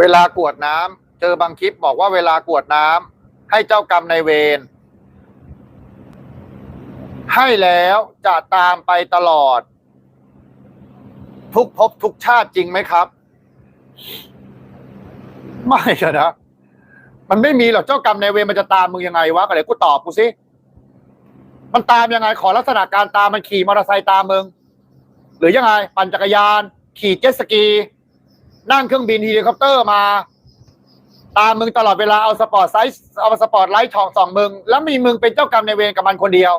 เวลากวดน้ำเจอบางคลิปบอกว่าเวลากวดน้ำให้เจ้ากรรมนายเวรให้แล้วจะตามไปตลอด ทุกภพทุกชาติจริงไหมครับ ไม่อะนะมันไม่มีหรอกเจ้ากรรมนายเวรมันจะตามมึงยังไงวะก็เลยกูตอบกูสิมันตามยังไงขอลักษณะการตามมันขี่มอเตอร์ไซค์ตามมึง หรือยังไง ปั่นจักรยาน ขี่เจ็ตสกี นั่งเครื่องบินเฮลิคอปเตอร์มา ตามมึงตลอดเวลาเอาสปอร์ตไซส์เอาสปอร์ตไลท์ช่องสองมึง แล้วมีมึงเป็นเจ้ากรรมในเวรกับมันคนเดียว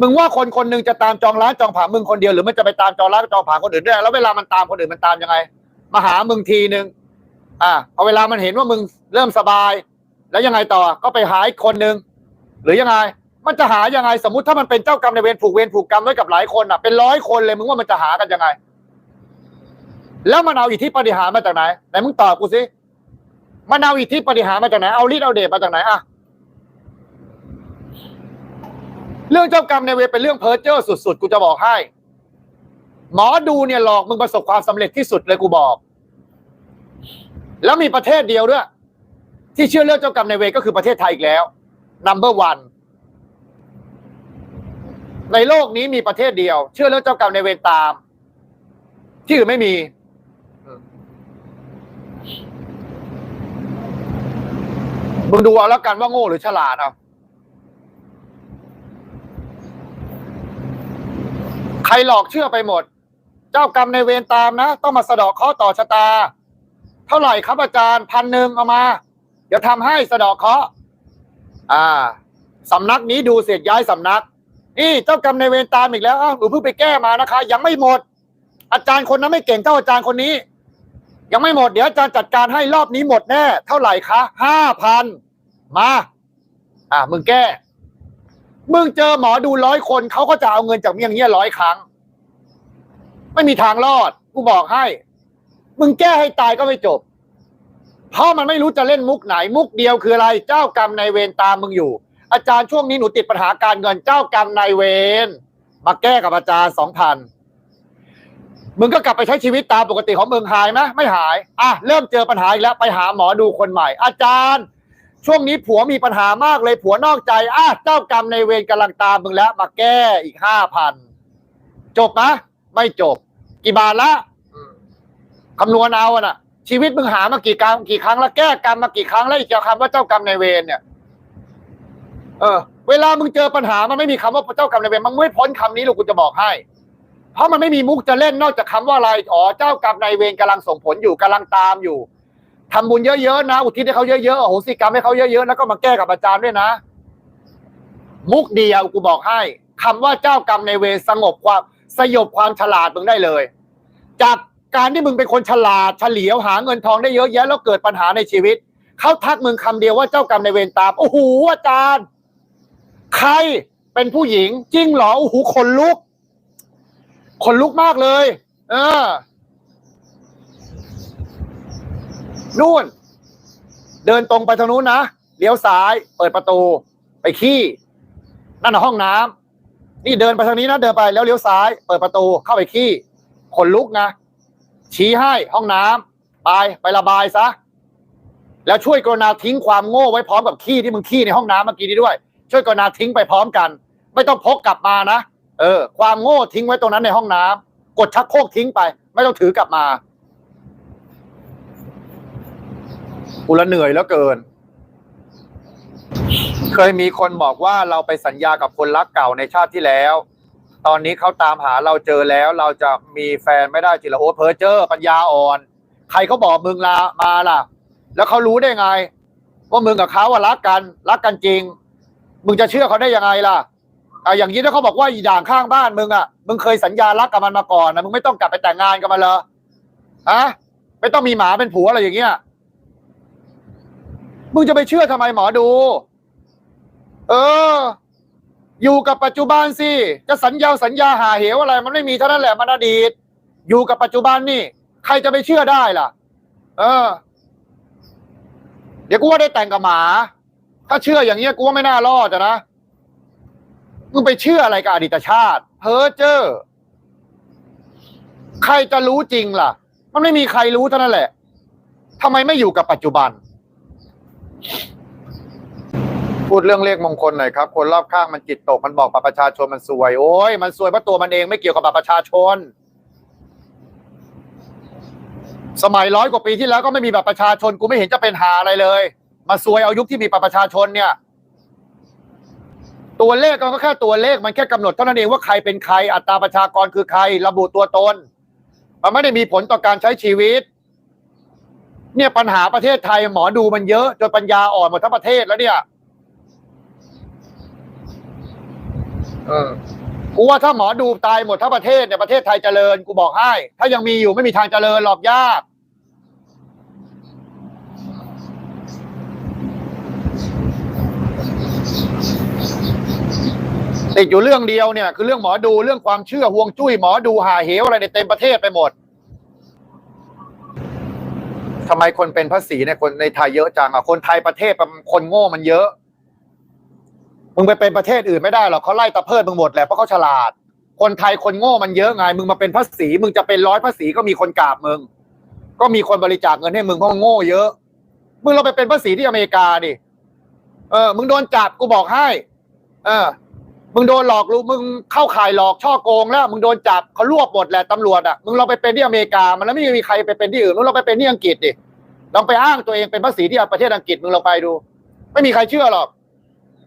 มึงว่าคนคนหนึ่งจะตามจองร้านจองผามึงคนเดียวหรือมันจะไปตามจองร้านจองผาคนอื่นด้วยแล้วเวลามันตามคนอื่นมันตามยังไง มาหามึงทีหนึ่งอ่าพอเวลามันเห็นว่ามึงเริ่มสบาย แล้วยังไงต่อก็ไปหาอีกคนหนึ่งหรือยังไง มันจะหายังไงสมมติถ้ามันเป็นเจ้ากรรมในเวรผูกเวรผูกกรรมไว้กับหลายคนอะเป็นร้อยคนเลยมึงว่ามันจะหากันยังไง แล้วมันเอาอิทธิปฏิหารมาจากไหนไหนมึงตอบกูสิมันเอาอิทธิปฏิหารมาจากไหนเอาฤทธิ์เอาเดชมาจากไหนอะเรื่องเจ้ากรรมในเวรเป็นเรื่องเพ้อเจ้อสุดๆกูจะบอกให้ หมอดูเนี่ยหลอกมึงประสบความสำเร็จที่สุดเลยกูบอก แล้วมีประเทศเดียวด้วยที่เชื่อเรื่องเจ้ากรรมในเวรก็คือประเทศไทยอีกแล้ว number one ในโลกนี้มีประเทศเดียว เชื่อเรื่องเจ้ากรรมในเวรตาม ที่อื่นไม่มี มึงดูเอาแล้วกันว่าโง่หรือฉลาดเอาใครหลอกเชื่อไปหมด เจ้ากรรมในเวรตามนะ ต้องมาสะเดอกเคราะห์ต่อชะตา เท่าไหร่ครับอาจารย์พันหนึ่งเอามา เดี๋ยวทำให้สะเดอกเคาะอ่าสำนักนี้ดูเสร็จย้ายสำนัก นี่เจ้ากรรมในเวรตามอีกแล้วอ้าวหนูเพิ่งไปแก้มานะคะ ยังไม่หมด อาจารย์คนนั้นไม่เก่งเท่าอาจารย์คนนี้ ยังไม่หมดเดี๋ยวอาจารย์จัดการให้รอบนี้หมดแน่ เท่าไหร่คะห้าพันมา อ่ามึงแก้ มึงเจอหมอดูร้อยคนเขาก็จะเอาเงินจากมึงอย่างเงี้ยร้อยครั้ง ไม่มีทางรอดกูบอกให้ มึงแก้ให้ตายก็ไม่จบ เพราะมันไม่รู้จะเล่นมุกไหน มุกเดียวคืออะไร เจ้ากรรมนายเวรตามมึงอยู่ อาจารย์ช่วงนี้หนูติดปัญหาการเงินเจ้ากรรมนายเวรมาแก้กับอาจารย์สองพัน มึงก็กลับไปใช้ชีวิตตามปกติของมึงหายไหมไม่หาย อะ เริ่มเจอปัญหาอีกแล้วไปหาหมอดูคนใหม่ อาจารย์ ช่วงนี้ผัวมีปัญหามากเลยผัวนอกใจ อะ เจ้ากรรมในเวรกำลังตามมึงแล้ว มาแก้อีกห้าพันจบนะไม่จบ กี่บาทละคำนวณเอาอะนะชีวิตมึงหามากี่กรรมกี่ครั้งแล้วแก้กรรมมากี่ครั้งแล้วอีกจะคำว่าเจ้ากรรมในเวรเนี่ย เออ เวลามึงเจอปัญหามันไม่มีคำว่าเจ้ากรรมในเวรมันไม่พ้นคำนี้หรอกกูจะบอกให้ เพราะมันไม่มีมุกจะเล่นนอกจากคำว่าอะไรอ๋อเจ้ากรรมนายเวรกำลังส่งผลอยู่กำลังตามอยู่ทำบุญเยอะๆนะอุทิศให้เขาเยอะๆโอ้โหสิกรรมให้เขาเยอะๆแล้วก็มาแก้กับอาจารย์ด้วยนะ มุกเดียวกูบอกให้คำว่าเจ้ากรรมนายเวรสงบความสยบความฉลาดมึงได้เลย จากการที่มึงเป็นคนฉลาดเฉลียวหาเงินทองได้เยอะแยะแล้วเกิดปัญหาในชีวิตเขาทักมึงคำเดียวว่าเจ้ากรรมนายเวรตามโอ้โหอาจารย์ ใครเป็นผู้หญิงจริงเหรอโอ้โหขนลุก ขนลุกมากเลย เออ นู่น เดินตรงไปทางนู้นนะเลี้ยวซ้าย เปิดประตู ไปขี้ นั่นนะห้องน้ำนี่เดินไปทางนี้นะเดินไปแล้วเลี้ยวซ้าย เปิดประตูเข้าไปขี้ขนลุกนะชี้ให้ห้องน้ำไปไประบายซะแล้วช่วยกรณาทิ้งความโง่ไว้พร้อมกับขี้ที่มึงขี้ในห้องน้ำเมื่อกี้นี้ด้วย ช่วยกรณาทิ้งไปพร้อมกัน ไม่ต้องพกกลับมานะ เออ ความโง่ทิ้งไว้ตรงนั้นในห้องน้ำกดชักโครกทิ้งไป ไม่ต้องถือกลับมากูละเหนื่อยแล้วเกิน เคยมีคนบอกว่าเราไปสัญญากับคนรักเก่าในชาติที่แล้ว ตอนนี้เขาตามหาเราเจอแล้ว เราจะมีแฟนไม่ได้จิละโอเพอเจอร์ ปัญญาอ่อน ใครเขาบอกมึงลามาล่ะ แล้วเขารู้ได้ไง ว่ามึงกับเขาอะรักกัน รักกันจริง มึงจะเชื่อเขาได้ยังไงล่ะ อะอย่างนี้ถ้าเขาบอกว่าอีด่างข้างบ้านมึงอะมึงเคยสัญญารักกับมันมาก่อนนะมึงไม่ต้องกลับไปแต่งงานกับมันเลยฮะไม่ต้องมีหมาเป็นผัวอะไรอย่างเงี้ยมึงจะไปเชื่อทำไมหมอดู เออ อยู่กับปัจจุบันสิจะสัญญาสัญญาหาเหวอะไร มันไม่มีเท่านั้นแหละมันอดีต อยู่กับปัจจุบันนี่ ใครจะไปเชื่อได้ล่ะ เออ เดี๋ยวกูว่าได้แต่งกับหมา ถ้าเชื่ออย่างเงี้ยกูว่าไม่น่ารอดอะนะ มึงไปเชื่ออะไรกับอดีตชาติ เพ้อเจ้อใครจะรู้จริงล่ะ มันไม่มีใครรู้เท่านั้นแหละทำไมไม่อยู่กับปัจจุบัน พูดเรื่องเลขมงคลหน่อยครับ คนรอบข้างมันจิตตกมันบอกบัตรประชาชนมันซวย โอ้ยมันซวยเพราะตัวมันเองไม่เกี่ยวกับบัตรประชาชน สมัยร้อยกว่าปีที่แล้วก็ไม่มีบัตรประชาชนกูไม่เห็นจะเป็นหาอะไรเลย มาซวยเอายุคที่มีบัตรประชาชนเนี่ย ตัวเลขมันก็แค่ตัวเลขมันแค่กำหนดเท่านั้นเองว่าใครเป็นใครอัตราประชากรคือใคร ระบุตัวตน มันไม่ได้มีผลต่อการใช้ชีวิต เนี่ยปัญหาประเทศไทยหมอดูมันเยอะจนปัญญาอ่อนหมดทั้งประเทศแล้วเนี่ยเออกูว่าถ้าหมอดูตายหมดทั้งประเทศเนี่ยประเทศไทยเจริญกูบอกให้ ถ้ายังมีอยู่ไม่มีทางเจริญหรอกยาก ติดอยู่เรื่องเดียวเนี่ยคือเรื่องหมอดูเรื่องความเชื่อห่วงจุ้ยหมอดูหาเหวอะไรในเต็มประเทศไปหมดทำไมคนเป็นภาษีในยคนในไทยเยอะจังอะคนไทยประเทศคนโง่มันเยอะมึงไปเป็นประเทศอื่นไม่ได้หรอกเขาไล่ตะเพิดมึงหมดแหละเพราะเขาฉลาด คนไทยคนโง่มันเยอะไงมึงมาเป็นภาษีมึงจะเป็นร้อยภาษีก็มีคนกราบมึง ก็มีคนบริจาคเงินให้มึงเพราะมึงโง่เยอะมึงเราไปเป็นภาษีที่อเมริกาดิเออ มึงโดนจับกูบอกให้ เออ มึงโดนหลอกลูกมึงเข้าข่ายหลอกช่อโกงแล้ว มึงโดนจับเขารวบหมดแหละตำรวจอะมึงเราไปเป็นที่อเมริกา มันแล้วไม่มีใครไปเป็นที่อื่นมึงเราไปเป็นที่อังกฤษดิลองไปอ้างตัวเองเป็นภาษีที่ประเทศอังกฤษมึงลองไปดู ไม่มีใครเชื่อหรอก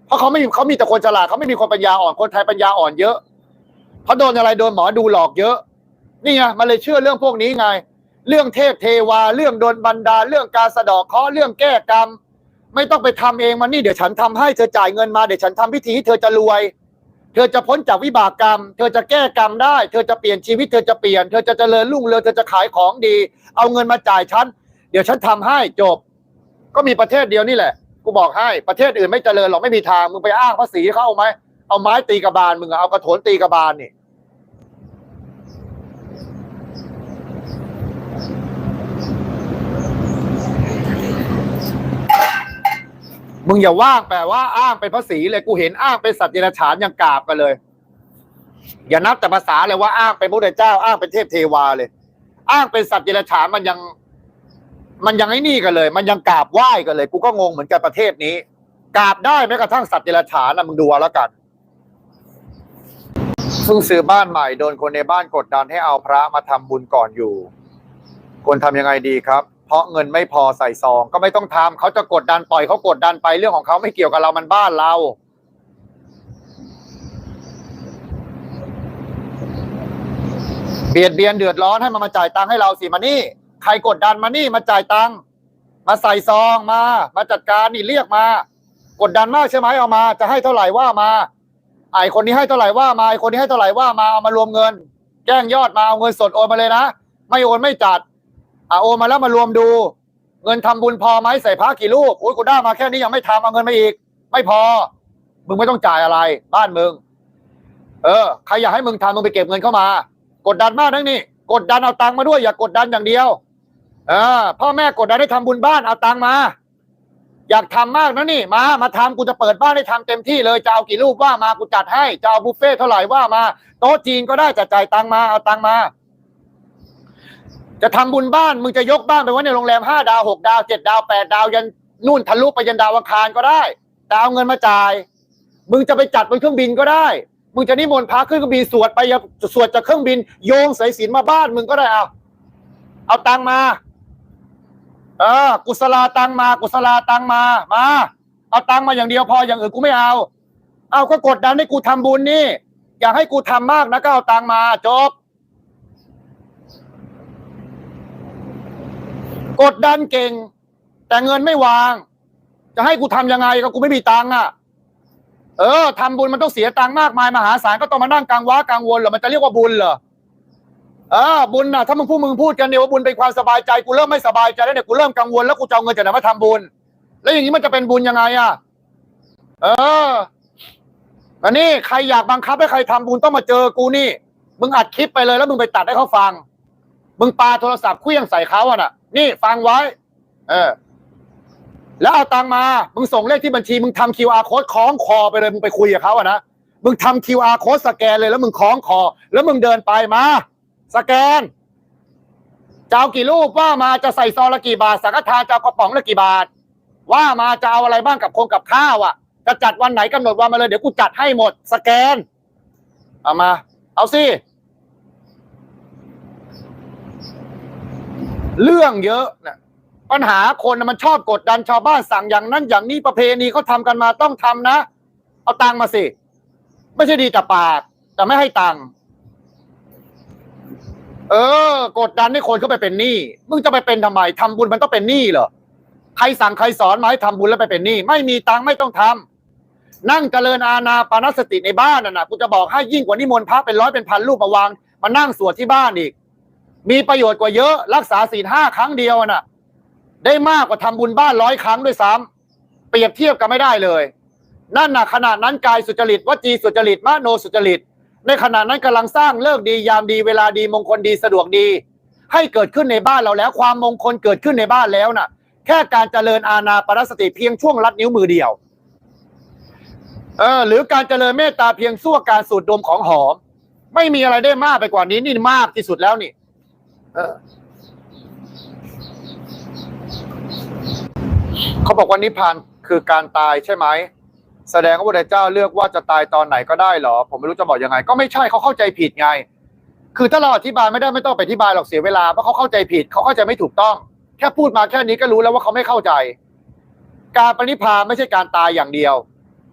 เพราะเขาไม่เขามีแต่คนฉลาดเขาไม่มีคนปัญญาอ่อนคนไทยปัญญาอ่อนเยอะเขาโดนอะไรโดนหมอดูหลอกเยอะ นี่ไงมันเลยเชื่อเรื่องพวกนี้ไง เรื่องเทพเทวาเรื่องโดนบันดาเรื่องการสะดอกเคราะห์เรื่องแก้กรรม ไม่ต้องไปทำเองมันนี่เดี๋ยวฉันทำให้เธอจ่ายเงินมาเดี๋ยวฉันทำพิธีให้เธอจะรวย ธอจะพ้นจากวิบากกรรม เธอจะแก้กรรมได้ เธอจะเปลี่ยนชีวิต เธอจะเปลี่ยน เธอจะเจริญรุ่งเรือง เธอจะขายของดี เอาเงินมาจ่ายฉัน เดี๋ยวฉันทำให้จบ ก็มีประเทศเดียวนี่แหละ กูบอกให้ ประเทศอื่นไม่เจริญหรอก ไม่มีทาง มึงไปอ้างภาษีเขาเอาไหม เอาไม้ตีกระบาล มึงเอากระโถนตีกระบาลนี่ มึงอย่าว่างแปลว่าอ้างเป็นภาษีเลยกูเห็นอ้างเป็นสัตว์เดรัจฉานยังกราบกันเลย อย่านับแต่ภาษาเลยว่าอ้างเป็นพระเจ้า อ้างเป็นเทพเทวาเลย อ้างเป็นสัตว์เดรัจฉานมันยัง มันยังไอ้นี่กันเลย มันยังกราบไหว้กันเลย กูก็งงเหมือนกันประเทศนี้กราบได้แม้กระทั่งสัตว์เดรัจฉานนะมึงดูเอาแล้วกันซึ่งซื้อบ้านใหม่โดนคนในบ้านกดดันให้เอาพระมาทำบุญก่อนอยู่ควรทำยังไงดีครับ เพราะเงินไม่พอใส่ซองก็ไม่ต้องทำเขาจะกดดันปล่อยเขากดดันไปเรื่องของเขาไม่เกี่ยวกับเรามันบ้านเรา เบียดเบียนเดือดร้อนให้มันมาจ่ายตังค์ให้เราสิมานี่ ใครกดดันมานี่มาจ่ายตังค์มาใส่ซองมา มาจัดการนี่เรียกมา กดดันมากใช่ไหมเอามา จะให้เท่าไหร่ว่ามาไอคนนี้ให้เท่าไหร่ว่ามาไอคนนี้ให้เท่าไหร่ว่ามาเอามารวมเงิน แจ้งยอดมาเอาเงินสดโอนมาเลยนะไม่โอนไม่จัด อะโอนมาแล้วมารวมดู เงินทำบุญพอไหมใส่พระกี่ลูกโอ้ยกูได้มาแค่นี้ยังไม่ทำเอาเงินมาอีก ไม่พอ มึงไม่ต้องจ่ายอะไร บ้านมึง เออใครอยากให้มึงทำมึงไปเก็บเงินเข้ามา กดดันมากทั้งนี้กดดันเอาตังมาด้วยอย่ากดดันอย่างเดียวเออพ่อแม่กดดันให้ทำบุญบ้านเอาตังมา อยากทำมากนะนี่ มามาทำกูจะเปิดบ้านให้ทำเต็มที่เลยจะเอากี่รูปว่ามากูจัดให้จะเอาบุฟเฟ่ต์เท่าไหร่ว่ามา โต๊ะจีนก็ได้จะจ่ายตังมาเอาตังมา จะทำบุญบ้านมึงจะยกบ้านไปไว้ในโรงแรมห้าดาวหกดาวเจ็ดดาวแปดดาวยันนู่นทะลุไปยันดาวอังคารก็ได้ แต่เอาเงินมาจ่าย มึงจะไปจัดบนเครื่องบินก็ได้ มึงจะนิมนต์พระขึ้นเครื่องบินสวดไปยังสวดจากเครื่องบิน โยงสายสิญจนมาบ้านมึงก็ได้เอาเอาตังมา เออ กุศลาตังมา กุศลาตังมา มา เอาตังมาอย่างเดียวพออย่างอื่นกูไม่เอา เอาก็กดดันให้กูทำบุญนี่ อยากให้กูทำมากนะก็เอาตังมาจบ กดดันเก่ง แต่เงินไม่วาง จะให้กูทำยังไงก็กูไม่มีตังค์อะ เออทำบุญมันต้องเสียตังค์มากมายมหาศาลก็ต้องมานั่งกังวะกังวลเหรอมันจะเรียกว่าบุญเหรอเออบุญน่ะถ้ามึงพูดมึงพูดกันเนี่ยว่าบุญเป็นความสบายใจกูเริ่มไม่สบายใจแล้วเนี่ยกูเริ่มกังวลแล้วกูจะเอาเงินจากไหนมาทำบุญ แล้วอย่างนี้มันจะเป็นบุญยังไงอะ เอออันนี้ใครอยากบังคับให้ใครทำบุญต้องมาเจอกูนี่ มึงอัดคลิปไปเลยแล้วมึงไปตัดให้เขาฟัง มึงปาโทรศัพท์เคลี้ยงใส่เขาอะน่ะ นี่ฟังไว้ เออ แล้วเอาตังมา มึงส่งเลขที่บัญชี มึงทำ QR code คล้องคอไปเลย มึงไปคุยกับเขาอะนะ มึงทำ QR code สแกนเลยแล้วมึงคล้องคอ แล้วมึงเดินไปมา สแกนจะเอากี่ลูกว่ามาจะใส่ซองละกี่บาท สังฆทานจะเอากระป๋องละกี่บาท ว่ามาจะเอาอะไรบ้างกับคงกับข้าวอะ จะจัดวันไหนกำหนดวันมาเลยเดี๋ยวกูจัดให้หมด สแกน เอามา เอาสิ เรื่องเยอะนะปัญหาคนน่ะมันชอบกดดันชาวบ้านสั่งอย่างนั้นอย่างนี้ประเพณีเขาทำกันมาต้องทำนะ เอาตังค์มาสิ ไม่ใช่ดีแต่ปาก แต่ไม่ให้ตังค์เออ กดดันให้คนเขาไปเป็นหนี้มึงจะไปเป็นทำไมทำบุญมันต้องเป็นหนี้เหรอใครสั่งใครสอนมาให้ทำบุญแล้วไปเป็นหนี้ไม่มีตังค์ไม่ต้องทำนั่งเจริญอาณาปานสติในบ้านน่ะนะกูจะบอกให้ยิ่งกว่านิมนต์พระเป็นร้อยเป็นพันรูปมาวางมานั่งสวดที่บ้านอีก มีประโยชน์กว่าเยอะรักษาศีลห้าครั้งเดียวน่ะ ได้มากกว่าทำบุญบ้านร้อยครั้งด้วยซ้ำเปรียบเทียบกันไม่ได้เลย นั่นน่ะขนาดนั้นกายสุจริตวจีสุจริตมโนสุจริต ในขณะนั้นกำลังสร้างเลิกดียามดีเวลาดีมงคลดีสะดวกดี ให้เกิดขึ้นในบ้านเราแล้ว ความมงคลเกิดขึ้นในบ้านแล้วน่ะ แค่การเจริญอาณาปณสติเพียงช่วงลัดนิ้วมือเดียวเออหรือการเจริญเมตตาเพียงสั่วการสูดดมของหอม ไม่มีอะไรได้มากไปกว่านี้นี่มากที่สุดแล้วนี่ เขาบอกว่านิพพานคือการตายใช่ไหมแสดงว่าพระเจ้าเลือกว่าจะตายตอนไหนก็ได้เหรอ ผมไม่รู้จะบอกยังไง ก็ไม่ใช่เขาเข้าใจผิดไง คือถ้าเราอธิบายไม่ได้ไม่ต้องไปอธิบายหรอกเสียเวลาเพราะเขาเข้าใจผิดเขาเข้าใจไม่ถูกต้อง แค่พูดมาแค่นี้ก็รู้แล้วว่าเขาไม่เข้าใจ การปณิพพานไม่ใช่การตายอย่างเดียว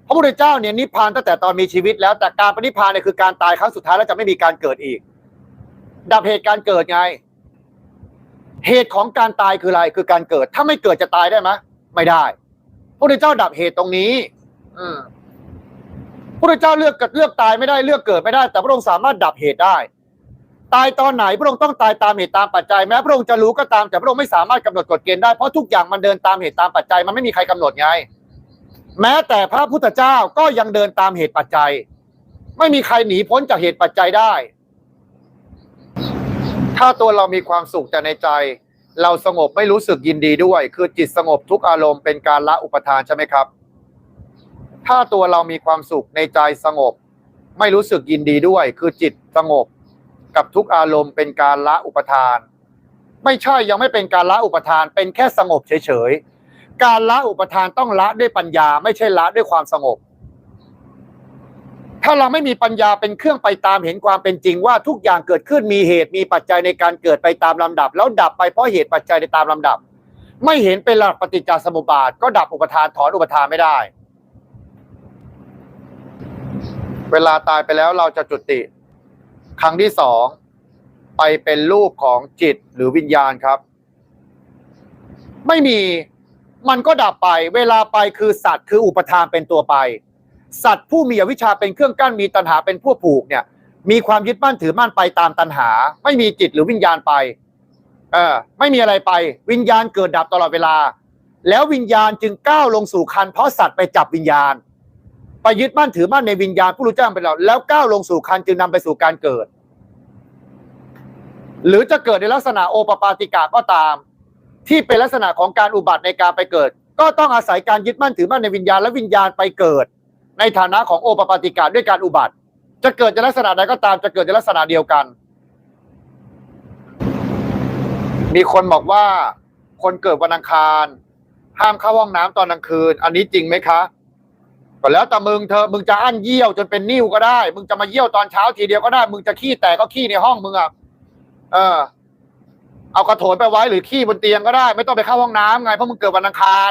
พระพุทธเจ้าเนี่ยนิพพานตั้งแต่ตอนมีชีวิตแล้วแต่การปณิพพานเนี่ยคือการตายครั้งสุดท้ายแล้วจะไม่มีการเกิดอีก ดับเหตุการเกิดไง เหตุของการตายคืออะไรคือการเกิด ถ้าไม่เกิดจะตายได้ไหมไม่ได้พระพุทธเจ้าดับเหตุตรงนี้ อืมพระพุทธเจ้าเลือกเลือกตายไม่ได้เลือกเกิดไม่ได้ แต่พระองค์สามารถดับเหตุได้ ตายตอนไหนพระองค์ต้องตายตามเหตุตามปัจจัยแม้พระองค์จะรู้ก็ตามแต่พระองค์ไม่สามารถกำหนดกฎเกณฑ์ได้เพราะทุกอย่างมันเดินตามเหตุตามปัจจัยมันไม่มีใครกำหนดไง แม้แต่พระพุทธเจ้าก็ยังเดินตามเหตุปัจจัย ไม่มีใครหนีพ้นจากเหตุปัจจัยได้ ถ้าตัวเรามีความสุขแต่ในใจ เราสงบไม่รู้สึกยินดีด้วย คือจิตสงบทุกอารมณ์เป็นการละอุปทานใช่ไหมครับ ถ้าตัวเรามีความสุขในใจสงบ ไม่รู้สึกยินดีด้วย คือจิตสงบ กับทุกอารมณ์เป็นการละอุปทาน ไม่ใช่ยังไม่เป็นการละอุปทาน เป็นแค่สงบเฉยๆการละอุปทานต้องละด้วยปัญญา ไม่ใช่ละด้วยความสงบ ถ้าเราไม่มีปัญญาเป็นเครื่องไปตามเห็นความเป็นจริงว่าทุกอย่างเกิดขึ้นมีเหตุมีปัจจัยในการเกิดไปตามลำดับ แล้วดับไปเพราะเหตุปัจจัยในตามลำดับ ไม่เห็นเป็นหลักปฏิจจสมุปบาท ก็ดับอุปทานถอนอุปทานไม่ได้ เวลาตายไปแล้วเราจะจุติ ครั้งที่สองไปเป็นรูปของจิตหรือวิญญาณครับ ไม่มีมันก็ดับไป เวลาไปคือสัตว์คืออุปทานเป็นตัวไป สัตว์ผู้มีอวิชชาเป็นเครื่องกั้นมีตัณหาเป็นผู้ผูกเนี่ย มีความยึดมั่นถือมั่นไปตามตัณหา ไม่มีจิตหรือวิญญาณไป เออ ไม่มีอะไรไป วิญญาณเกิดดับตลอดเวลา แล้ววิญญาณจึงก้าวลงสู่คันเพราะสัตว์ไปจับวิญญาณ ไปยึดมั่นถือมั่นในวิญญาณผู้รู้แจ้งไปแล้วแล้วก้าวลงสู่คันจึงนำไปสู่การเกิด หรือจะเกิดในลักษณะโอปปาติกาก็ตาม ที่เป็นลักษณะของการอุบัติในการไปเกิด ก็ต้องอาศัยการยึดมั่นถือมั่นในวิญญาณและวิญญาณไปเกิด ในฐานะของโอปปาติกาด้วยการอุบัติ จะเกิดในลักษณะใดก็ตามจะเกิดในลักษณะเดียวกัน มีคนบอกว่า คนเกิดวันอังคาร ห้ามเข้าห้องน้ำตอนกลางคืน อันนี้จริงไหมคะก็แล้วแต่มึงเธอมึงจะอั้นเยี่ยวจนเป็นนิ่วก็ได้ มึงจะมาเยี่ยวตอนเช้าทีเดียวก็ได้ มึงจะขี้แตกก็ขี้ในห้องมึงอะเออ เอากระโถนไปไว้หรือขี้บนเตียงก็ได้ ไม่ต้องไปเข้าห้องน้ำไงเพราะมึงเกิดวันอังคาร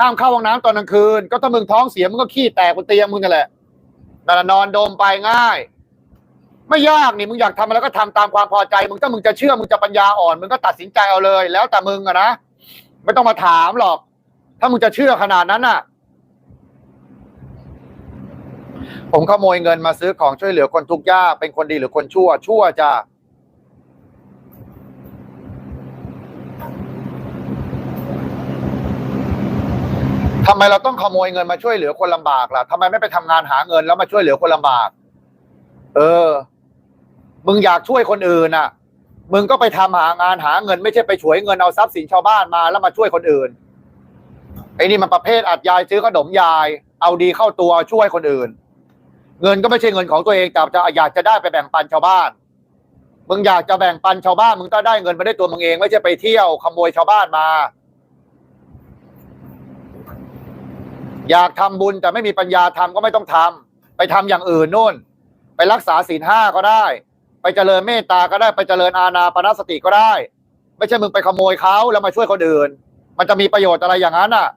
ห้ามเข้าห้องน้ำตอนกลางคืน ก็ถ้ามึงท้องเสียมึงก็ขี้แตกบนเตียงมึงนั่นแหละนั่นแหละนอนดมไปง่าย ไม่ยากนี่มึงอยากทำอะไรก็ทำตามความพอใจ มึงถ้ามึงจะเชื่อมึงจะปัญญาอ่อนมึงก็ตัดสินใจเอาเลย แล้วแต่มึงอะนะไม่ต้องมาถามหรอก ถ้ามึงจะเชื่อขนาดนั้นน่ะ ผมขโมยเงินมาซื้อของช่วยเหลือคนทุกข์ยากเป็นคนดีหรือคนชั่ว ชั่วจ้า ทำไมเราต้องขโมยเงินมาช่วยเหลือคนลำบากล่ะทำไมไม่ไปทำงานหาเงินแล้วมาช่วยเหลือคนลำบาก เออ มึงอยากช่วยคนอื่นอะ มึงก็ไปทำหางานหาเงิน ไม่ใช่ไปฉวยเงินเอาทรัพย์สินชาวบ้านมาแล้วมาช่วยคนอื่นไอ้นี่มันประเภทอัดยายซื้อขนมยาย เอาดีเข้าตัวช่วยคนอื่น เงินก็ไม่ใช่เงินของตัวเองแต่จะอยากจะได้ไปแบ่งปันชาวบ้านมึงอยากจะแบ่งปันชาวบ้านมึงก็ได้เงินมาได้ตัวมึงเอง ไม่ใช่ไปเที่ยวขโมยชาวบ้านมา อยากทำบุญแต่ไม่มีปัญญาทำก็ไม่ต้องทำไปทำอย่างอื่นนู่น ไปรักษาศีลห้าก็ได้ ไปเจริญเมตตาก็ได้ไปเจริญอาณาปณสติก็ได้ ไม่ใช่มึงไปขโมยเขาแล้วมาช่วยคนอื่น มันจะมีประโยชน์อะไรอย่างนั้นอะ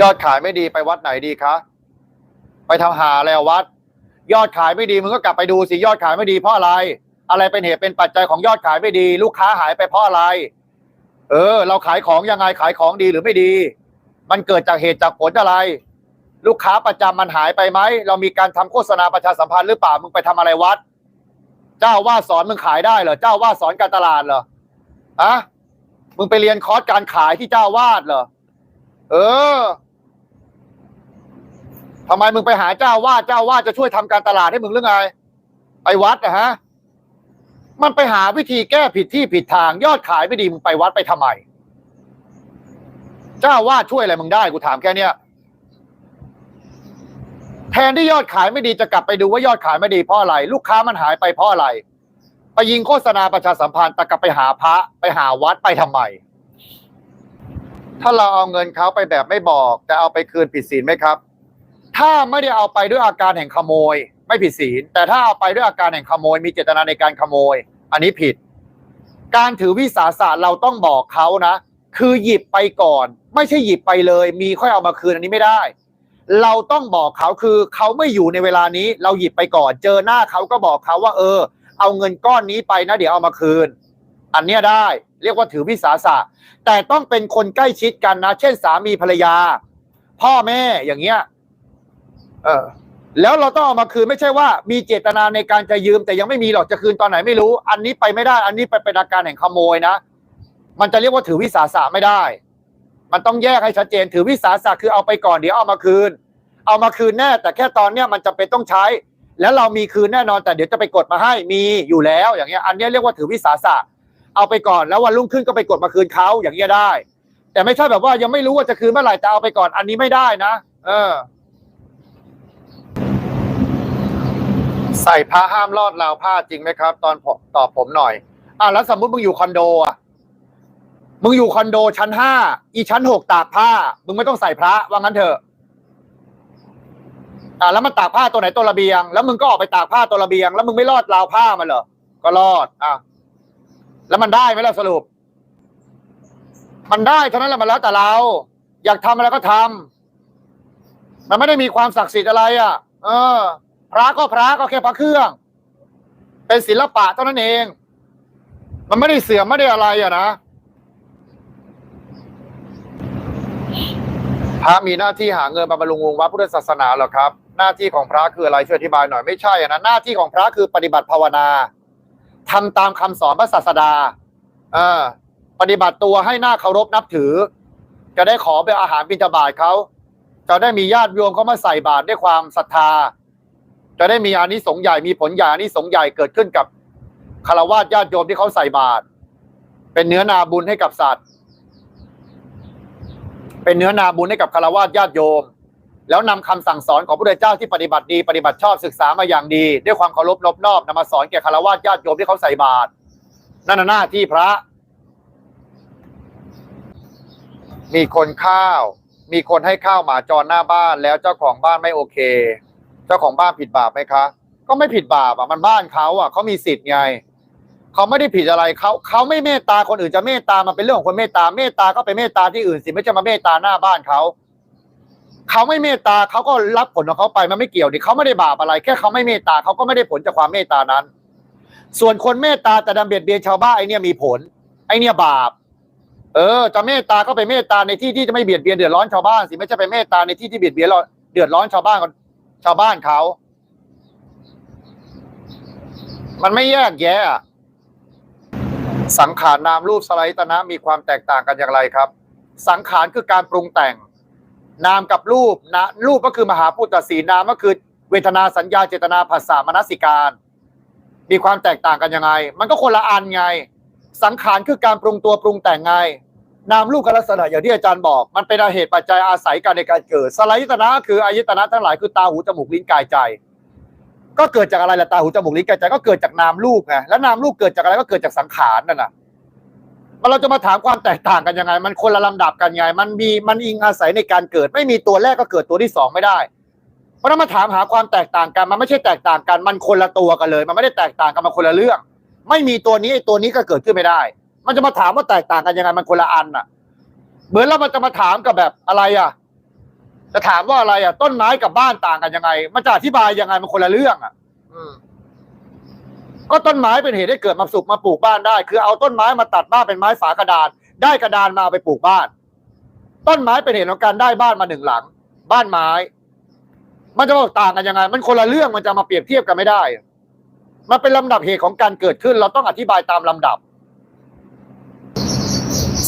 ยอดขายไม่ดีไปวัดไหนดีคะไปทำหาแล้ววัด ยอดขายไม่ดีมึงก็กลับไปดูสิยอดขายไม่ดีเพราะอะไร อะไรเป็นเหตุเป็นปัจจัยของยอดขายไม่ดี ลูกค้าหายไปเพราะอะไร เออ เราขายของยังไงขายของดีหรือไม่ดี มันเกิดจากเหตุจากผลอะไร ลูกค้าประจำมันหายไปไหม เรามีการทำโฆษณาประชาสัมพันธ์หรือเปล่ามึงไปทำอะไรวัด เจ้าว่าสอนมึงขายได้เหรอเจ้าว่าสอนการตลาดเหรออะมึงไปเรียนคอร์สการขายที่เจ้าวาดเหรอเออทำไมมึงไปหาเจ้าวาดเจ้าวาดจะช่วยทำการตลาดให้มึงหรือไงไปวัดนะฮะ มันไปหาวิธีแก้ผิดที่ผิดทางยอดขายไม่ดีมึงไปวัดไปทำไม เจ้าว่าช่วยอะไรมึงได้กูถามแค่เนี้ยแทนที่ยอดขายไม่ดีจะกลับไปดูว่ายอดขายไม่ดีเพราะอะไร ลูกค้ามันหายไปเพราะอะไร ไปยิงโฆษณาประชาสัมพันธ์แต่กลับไปหาพระไปหาวัดไปทำไม ถ้าเราเอาเงินเขาไปแบบไม่บอกจะเอาไปคืนผิดศีลไหมครับ ถ้าไม่ได้เอาไปด้วยอาการแห่งขโมย ไม่ผิดศีล แต่ถ้าเอาไปด้วยอาการแห่งขโมย มีเจตนาในการขโมย อันนี้ผิด การถือวิสาสะเราต้องบอกเขานะ คือหยิบไปก่อน ไม่ใช่หยิบไปเลย มีค่อยเอามาคืนอันนี้ไม่ได้ เราต้องบอกเขาคือเขาไม่อยู่ในเวลานี้ เราหยิบไปก่อน เจอหน้าเขาก็บอกเขาว่า เออ เอาเงินก้อนนี้ไปนะ เดี๋ยวเอามาคืน อันเนี้ยได้ เรียกว่าถือวิสาสะแต่ต้องเป็นคนใกล้ชิดกันนะ เช่นสามีภรรยา พ่อแม่อย่างเงี้ย เออ แล้วเราต้องเอามาคืนไม่ใช่ว่ามีเจตนาในการจะยืม แต่ยังไม่มีหรอกจะคืนตอนไหนไม่รู้ อันนี้ไปไม่ได้ อันนี้ไปเป็นอาการแห่งขโมยนะ มันจะเรียกว่าถือวิสาสะไม่ได้ มันต้องแยกให้ชัดเจนถือวิสาสะคือเอาไปก่อนเดี๋ยวเอามาคืน เอามาคืนแน่ แต่แค่ตอนเนี้ยมันจำเป็นต้องใช้ แล้วเรามีคืนแน่นอนแต่เดี๋ยวจะไปกดมาให้มีอยู่แล้ว อย่างเงี้ยอันนี้เรียกว่าถือวิสาสะเอาไปก่อนแล้ววันรุ่งขึ้นก็ไปกดมาคืนเขาอย่างเงี้ยได้ แต่ไม่ใช่แบบว่ายังไม่รู้ว่าจะคืนเมื่อไหร่แต่เอาไปก่อนอันนี้ไม่ได้นะ เออ ใส่ผ้าห้ามลอดราวผ้าจริงไหมครับ ตอนผมตอบผมหน่อย อะแล้วสมมุติมึงอยู่คอนโดอะมึงอยู่คอนโดชั้นห้าอีชั้นหกตากผ้า มึงไม่ต้องใส่พระว่างั้นเถอะอะแล้วมันตากผ้าตัวไหนตัวระเบียง แล้วมึงก็ออกไปตากผ้าตัวระเบียง แล้วมึงไม่รอดราวผ้ามันเหรอก็รอดอะแล้วมันได้ไหมล่ะสรุป มันได้เท่านั้นแหละมันแล้วแต่เรา อยากทำอะไรก็ทำมันไม่ได้มีความศักดิ์สิทธิ์อะไรอะ เออ พระก็พระก็แค่พระเครื่อง เป็นศิลปะเท่านั้นเอง มันไม่ได้เสื่อมไม่ได้อะไรอะนะพระมีหน้าที่หาเงินมาบำรุงวงวัดพุทธศาสนาหรอครับ หน้าที่ของพระคืออะไรช่วยอธิบายหน่อยไม่ใช่นะหน้าที่ของพระคือปฏิบัติภาวนาทำตามคำสอนพระศาสดาเออปฏิบัติตัวให้หน้าเคารพนับถือ จะได้ขอเป็นอาหารบิณฑบาตเขาจะได้มีญาติโยมเขามาใส่บาตรด้วยความศรัทธา จะได้มีอานิสงส์ใหญ่มีผลใหญ่อานิสงส์ใหญ่เกิดขึ้นกับคารวะญาติโยมที่เขาใส่บาตรเป็นเนื้อนาบุญให้กับสัตว์ เป็นเนื้อนาบุญให้กับคารวะญาติโยม แล้วนำคำสั่งสอนของพระพุทธเจ้าที่ปฏิบัติดีปฏิบัติชอบศึกษามาอย่างดี ด้วยความเคารพนอบนอบนำมาสอนแก่คารวะญาติโยมที่เขาใส่บาตรนั่นน่ะหน้าที่พระ มีคนข้าว มีคนให้ข้าวหมาจรหน้าบ้านแล้วเจ้าของบ้านไม่โอเค เจ้าของบ้านผิดบาปไหมคะ ก็ไม่ผิดบาปอะมันบ้านเขาอะเขามีสิทธิ์ไงเขาไม่ได้ผิดอะไรเขาเขาไม่เมตตาคนอื่นจะเมตตามันเป็นเรื่องของคนเมตตาเมตตาก็ไปเมตตาที่อื่นสิไม่ใช่มาเมตตาหน้าบ้านเขาเขาไม่เมตตาเขาก็รับผลของเขาไปมันไม่เกี่ยวดิเขาไม่ได้บาปอะไร แค่เขาไม่เมตตาเขาก็ไม่ได้ผลจากความเมตตานั้น ส่วนคนเมตตาแต่ดำเบียดเบียนชาวบ้านไอเนี่ยมีผล ไอเนี่ยบาป เออจะเมตตาก็ไปเมตตาในที่ที่จะไม่เบียดเบียนเดือดร้อนชาวบ้านสิไม่ใช่ไปเมตตาในที่ที่เบียดเบียนเดือดร้อนชาวบ้านคน ชาวบ้านเขา มันไม่แยกแยะสังขารนามรูปสไลด์ตนะมีความแตกต่างกันอย่างไรครับ สังขารคือการปรุงแต่ง นามกับรูปนะรูปก็คือมหาพุทธศีนามก็คือเวทนาสัญญาเจตนาภาษามนสิการ มีความแตกต่างกันยังไง มันก็คนละอันไง สังขารคือการปรุงตัวปรุงแต่งไง นามรูปกับลักษณะอย่างที่อาจารย์บอก มันเป็นเหตุปัจจัยอาศัยกันในการเกิด สลายตนะคืออายตนะทั้งหลายคือตาหูจมูกลิ้นกายใจ ก็เกิดจากอะไรล่ะตาหูจมูกลิ้นกายใจ ก็เกิดจากนามรูปไงแล้วนามรูปเกิดจากอะไรก็เกิดจากสังขารนั่นน่ะมันเราจะมาถามความแตกต่างกันยังไง มันคนละลำดับกันไง มันมีมันอิงอาศัยในการเกิด ไม่มีตัวแรกก็เกิดตัวที่สองไม่ได้ เพราะฉะนั้นมาถามหาความแตกต่างกัน มันไม่ใช่แตกต่างกัน มันคนละตัวกันเลย มันไม่ได้แตกต่างกันมันคนละเรื่อง ไม่มีตัวนี้ไอ้ตัวนี้ก็เกิดขึ้นไม่ได้ มันจะมาถามว่าแตกต่างกันยังไงมันคนละอันน่ะ เหมือนเรามันจะมาถามกับแบบอะไรอะ จะถามว่าอะไรอะ ต้นไม้กับบ้านต่างกันยังไง มันจะอธิบายยังไงมันคนละเรื่องอะอืมก็ต้นไม้เป็นเหตุให้เกิดมาสุกมาปลูกบ้านได้ คือเอาต้นไม้มาตัดบ้านเป็นไม้ฝากระดาน ได้กระดานมาเอาไปปลูกบ้าน ต้นไม้เป็นเหตุของการได้บ้านมาหนึ่งหลัง บ้านไม้ มันจะบอกต่างกันยังไง มันคนละเรื่องมันจะมาเปรียบเทียบกันไม่ได้ มันเป็นลำดับเหตุของการเกิดขึ้น เราต้องอธิบายตามลำดับ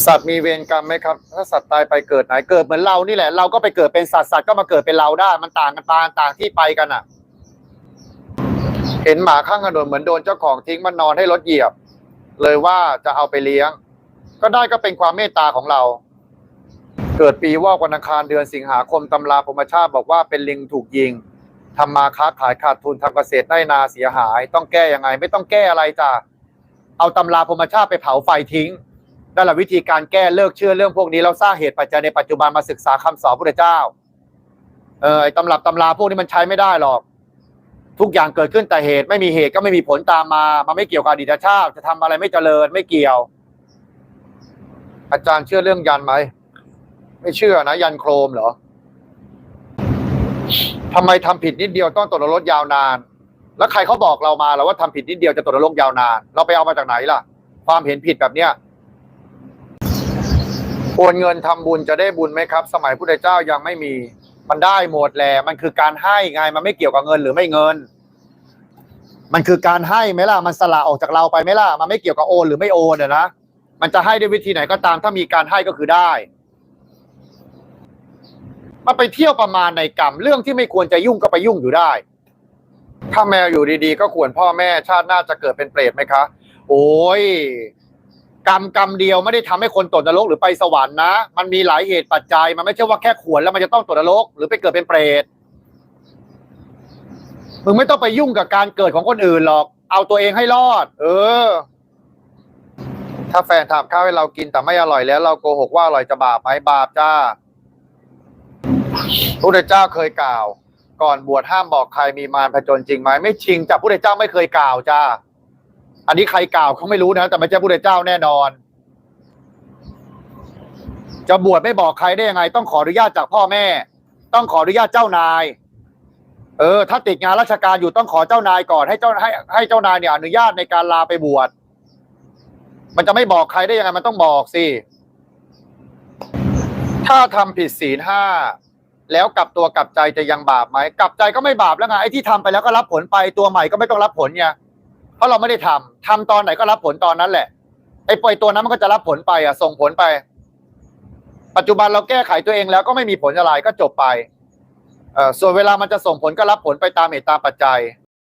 สัตว์มีเวรกรรมไหมครับ ถ้าสัตว์ตายไปเกิดไหนเกิดเหมือนเรานี่แหละ เราก็ไปเกิดเป็นสัตว์สัตว์ก็มาเกิดเป็นเราได้ มันต่างกันปานต่างที่ไปกันอะ เห็นหมาข้างถนนเหมือนโดนเจ้าของทิ้งมันนอนให้รถเหยียบ เลยว่าจะเอาไปเลี้ยง ก็ได้ก็เป็นความเมตตาของเรา เกิดปีวอกวันอังคารเดือนสิงหาคมตำราพรหมชาติบอกว่าเป็นลิงถูกยิงทำมาค้าขายขาดทุนทำเกษตรได้นาเสียหาย ต้องแก้ยังไง ไม่ต้องแก้อะไรจ้ะเอาตำราพรหมชาติไปเผาไฟทิ้ง นั่นแหละวิธีการแก้เลิกเชื่อเรื่องพวกนี้เราสร้างเหตุปัจจัยในปัจจุบันมาศึกษาคำสอนพระเจ้า เออตำรับตำราพวกนี้มันใช้ไม่ได้หรอก ทุกอย่างเกิดขึ้นแต่เหตุไม่มีเหตุก็ไม่มีผลตามมา มันไม่เกี่ยวกับอดีตชาติจะทำอะไรไม่เจริญไม่เกี่ยว อาจารย์เชื่อเรื่องยันไหมไม่เชื่อนะยันโครมเหรอทำไมทำผิดนิดเดียวต้องตกนรกยาวนาน แล้วใครเขาบอกเรามาแล้วว่าทำผิดนิดเดียวจะตกนรกยาวนาน เราไปเอามาจากไหนล่ะ ความเห็นผิดแบบเนี้ย โอนเงินทำบุญจะได้บุญไหมครับ สมัยพุทธเจ้ายังไม่มี มันได้หมดแหละมันคือการให้ไงมันไม่เกี่ยวกับเงินหรือไม่เงิน มันคือการให้ไหมล่ะมันสละออกจากเราไปไหมล่ะมันไม่เกี่ยวกับโอนหรือไม่โอนอะนะมันจะให้ด้วยวิธีไหนก็ตามถ้ามีการให้ก็คือได้มันไปเที่ยวประมาณในกรรมเรื่องที่ไม่ควรจะยุ่งก็ไปยุ่งอยู่ได้ ถ้าแมวอยู่ดีๆ ก็ควรพ่อแม่ชาติหน้าจะเกิดเป็นเปรตไหมคะ โอ้ย กรรมกรรมเดียวไม่ได้ทำให้คนตกนรกหรือไปสวรรค์นะ มันมีหลายเหตุปัจจัย มันไม่ใช่ว่าแค่ขวนแล้วมันจะต้องตกนรก หรือไปเกิดเป็นเปรตมึงไม่ต้องไปยุ่งกับการเกิดของคนอื่นหรอก เอาตัวเองให้รอด เออ ถ้าแฟนทำข้าวให้เรากินแต่ไม่อร่อยแล้ว เราโกหกว่าอร่อยจะบาปไหมบาปจ้าพระุทธเจ้าเคยกล่าว ก่อนบวชห้ามบอกใครมีมารผจญจริงไหมไม่จริงจ้ะพระุทธเจ้าไม่เคยกล่าวจ้า อันนี้ใครกล่าวเขาไม่รู้นะ แต่ไม่ใช่พระพุทธเจ้าแน่นอน จะบวชไม่บอกใครได้ยังไง ต้องขออนุญาตจากพ่อแม่ ต้องขออนุญาตเจ้านาย เออ ถ้าติดงานราชการอยู่ต้องขอเจ้านายก่อนให้เจ้าให้ให้เจ้านายเนี่ยอนุญาตในการลาไปบวชมันจะไม่บอกใครได้ยังไงมันต้องบอกสิถ้าทำผิดศีลห้าแล้วกลับตัวกลับใจจะยังบาปไหมกลับใจก็ไม่บาปแล้วไงไอ้ที่ทำไปแล้วก็รับผลไปตัวใหม่ก็ไม่ต้องรับผลไง เพราะเราไม่ได้ทำทำตอนไหนก็รับผลตอนนั้นแหละไอ้ปล่อยตัวนั้นมันก็จะรับผลไปอะส่งผลไป ปัจจุบันเราแก้ไขตัวเองแล้วก็ไม่มีผลอะไรก็จบไปเอ่อส่วนเวลามันจะส่งผลก็รับผลไปตามเหตุตามปัจจัย